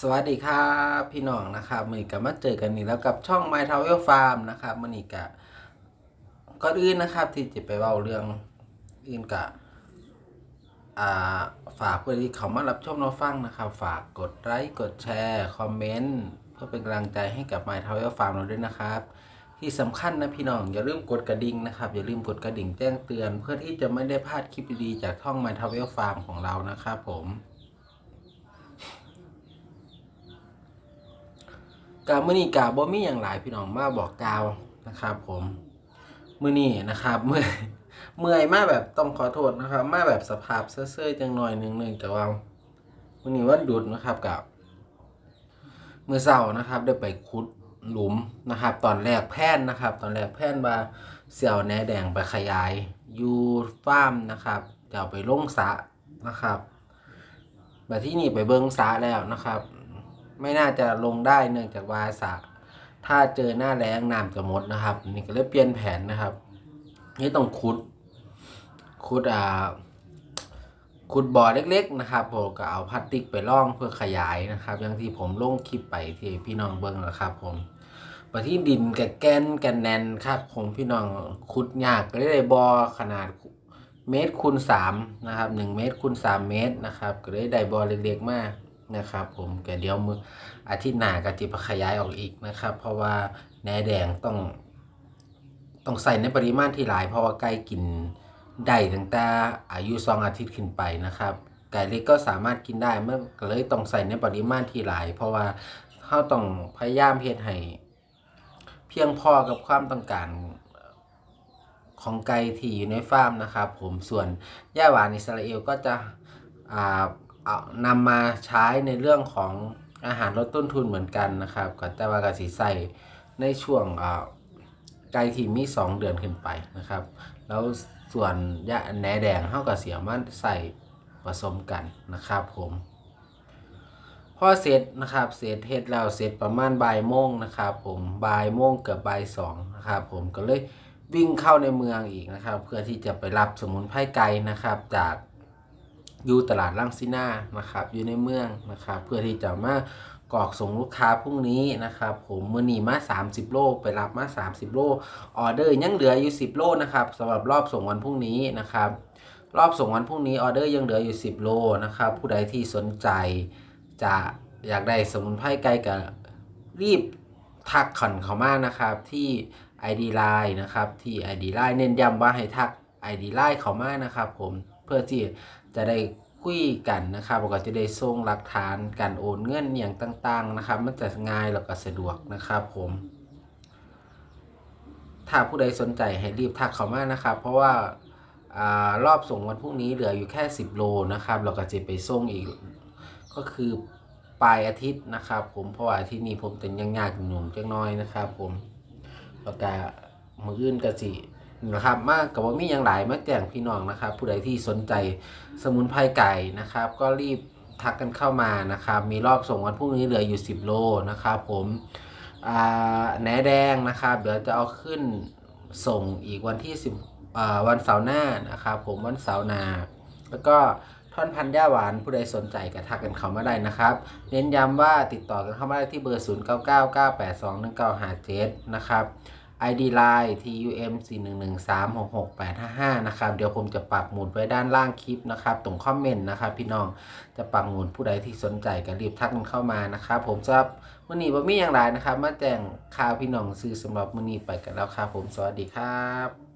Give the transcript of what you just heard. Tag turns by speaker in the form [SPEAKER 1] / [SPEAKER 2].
[SPEAKER 1] สวัสดีครับพี่น้องนะครับมือกับมาเจอกันนี่แล้วกับช่อง My t o w e l Farm นะครับมือนี้กับก่อนอื่นนะครับที่จะไปเล่าเรื่องอื่นกับอ่าฝากเพื่อนที่เขามารับชมเราฟังนะครับ ฝากกดไลค์กดแชร์คอมเมนต์เพื่อเป็นกำลังใจให้กับ My t o w e l Farm เราด้วยนะครับ ที่สำคัญนะพี่น้องอย่าลืมกดกระดิ่งนะครับอย่าลืมกดกระดิ่งแจ้งเตือน เพื่อที่จะไม่ได้พลาดคลิปดีๆจากช่อง My t o w e l Farm ของเรานะครับผม กามื่อนี้กาบ่มีอย่างหลายพี่น้องมาบอกกาวนะครับผมมื่อนี้นะครับเมื่อเมื่อยมาแบบต้องขอโทษนะครับ มาแบบสภาพเซื่อๆจังหน่อยนึงหนึงแต่ว่ามื่อนี้วันหยุดนะครับกับเมื่อเช้านะครับ ได้ไปขุดหลุมนะครับ ตอนแรกแพนนะครับ ตอนแรกแพนว่าเสี่ยวแหนแดงไปขยายอยู่ฟาร์มนะครับจะเอาไปลงสะนะครับแบบที่นี่ไปเบิ้งสะแล้วนะครับ ไม่น่าจะลงได้เนื่องจากวาสะถ้าเจอหน้าแรงน้ำจะหมดนะครับ นี่ก็เลยเปลี่ยนแผนนะครับ นี่ต้องขุดขุดอ่าขุดบ่อเล็ก ๆ นะครับผมก็เอาพลาสติกไปร่องเพื่อขยายนะครับ อย่างที่ผมลงคลิปไปที่พี่น้องเบิ้งนะครับ ผมไปที่ดินแกแกนแกนแนนครับผมพี่น้องขุดยากก็ได้บ่อขนาดเมตรคูณสามนะครับหนึ่งเมตรคูณสามเมตรนะครับ ก็ได้ได้บ่อเล็กๆมาก นะครับผมแกเดี๋ยวมืออาทิตย์หน้าก็จะขยายออกอีกนะครับ เพราะว่าแหนแดงต้อง ต้องใส่ในปริมาณที่หลาย เพราะว่าไก่กินได้ตั้งแต่อายุสองอาทิตย์ขึ้นไปนะครับไก่เล็กก็สามารถกินได้เมื่อเลยต้องใส่ในปริมาณที่หลาย เพราะว่าเขาต้องพยายามเฮ็ดให้เพียงพอกับความต้องการของไก่ที่อยู่ในฟาร์มนะครับ ผมส่วนย่าหวานอิสราเอลก็จะอ่า เอานำมาใช้ในเรื่องของอาหารลดต้นทุนเหมือนกันนะครับก็จะว่ากสิใส่ในช่วงไก่ที่มี 2 เดือนขึ้นไปนะครับ แล้วส่วนยาแหนแดงเท่ากับเสียมันใส่ผสมกันนะครับผมพอเสร็จนะครับเสร็จเฮ็ดแล้วเสร็จประมาณบ่ายโมงนะครับ ผมบ่ายโมงเกือบบ่ายสองนะครับ ผมก็เลยวิ่งเข้าในเมืองอีกนะครับ เพื่อที่จะไปรับสมุนไพรไก่นะครับจาก อยู่ตลาดลังซินานะครับอยู่ในเมืองนะครับเพื่อที่จะมากรอกส่งลูกค้าพรุ่งนี้นะครับผมมือหนีมา 30 โลไปรับมา 30 โลออเดอร์ยังเหลืออยู่ 10 โลนะครับสำหรับรอบส่งวันพรุ่งนี้นะครับรอบส่งวันพรุ่งนี้ออเดอร์ยังเหลืออยู่ 10 โลนะครับผู้ใดที่สนใจจะอยากได้สมุนไพรไก่กับรีบทักขันเขามานะครับที่ ID Line นะครับที่ ID Line เน้นย้ำว่าให้ทัก ID Line เขามานะครับผมเพื่อที่ จะได้คุยกันนะครับแล้วก็จะได้ส่งหลักฐานการโอนเงินอย่างต่างๆนะครับ มันจะง่ายแล้วก็สะดวกนะครับผมถ้าผู้ใดสนใจให้รีบทักเขามานะครับ เพราะว่าอารอบส่งวันพรุ่งนี้เหลืออยู่แค่ 10 โลนะครับเราก็จะไปส่งอีก ก็คือปลายอาทิตย์นะครับ ผมเพราะว่าอาทิตย์นี้ผมจะยังยากหนุ่มจังน้อยนะครับ ผมแล้วก็มืออื่นก็สิ นะครับมากกับว่ามีอย่างหลายมาแจ้งพี่น้องนะครับ ผู้ใดที่สนใจสมุนไพรไก่นะครับ ก็รีบทักกันเข้ามานะครับ มีรอบส่งวันพรุ่งนี้เหลืออยู่ 10 โลนะครับ ผมแหนแดงนะครับ เดี๋ยวจะเอาขึ้นส่งอีกวันที่10วันเสาร์หน้านะครับผมวันเสาร์หน้าแล้วก็ท่อนพันธุ์ย่าหวานผู้ใดสนใจก็ทักกันเข้ามาได้นะครับ เน้นย้ำว่าติดต่อกันเข้ามาได้ที่เบอร์ 0999821957 นะครับ ID Line TUM 4 1 1 3 6 6 8 5 5นะครับ เดี๋ยวผมจะปักหมุดไว้ด้านล่างคลิปนะครับ ตรงคอมเมนต์นะครับ พี่น้องจะปักหมุดผู้ใดที่สนใจก็รีบทักกันเข้ามานะครับ ผมสำหรับมื้อนี้บ่มีอย่างไรนะครับ มาแจ้งข่าวพี่น้องซื้อสำหรับมื้อนี้ไปกันแล้วครับผมสวัสดีครับ